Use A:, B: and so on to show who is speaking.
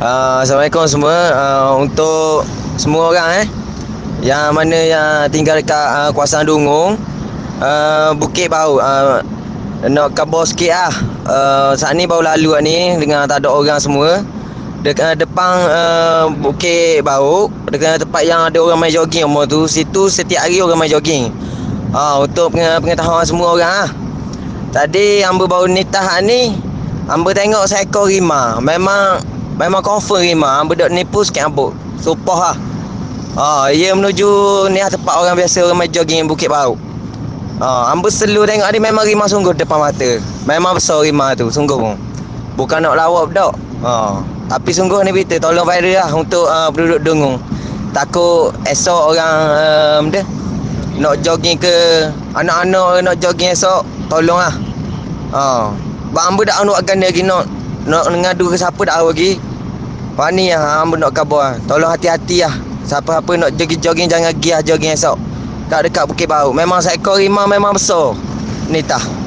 A: Uh, Assalamualaikum semua. Uh, Untuk semua orang eh. Yang mana yang tinggal dekat uh, kawasan Dungung uh, Bukit Bau uh, Nak kabur sikit lah. Uh, Saat ni baru lalu lah ni Dengan tak ada orang semua. Dekat depan uh, Bukit Bau. Dekat tempat yang ada orang main jogging umur tu. Situ setiap hari orang main jogging. Uh, Untuk pengetahuan semua orang lah. Tadi Amba baru nitah ni Amba tengok seekor rimah. Memang Memang confirm Rima Hamba duk nipu sikit ambuk Supah lah Ha, ia menuju ni lah tempat orang biasa orang main jogging Bukit Bau. Ha, hamba selalu tengok dia memang Rima sungguh depan mata. Memang besar Rima tu, sungguh pun. Bukan nak lawak dak. Ha, tapi sungguh ni berita tolong viral lah untuk uh, penduduk Dengung. Takut esok orang um, dia nak jogging ke anak-anak nak jogging esok, tolong lah. Ha, hamba dak anu akan dia lagi nak nak ngadu ke siapa dak lagi. Pani lah hamba nak khabar. Tolong hati-hati lah. Siapa-siapa nak jogging-jogging jangan pergi lah jogging esok. Tak dekat Bukit Bau. Memang seekor rimau memang besar. Ni tah.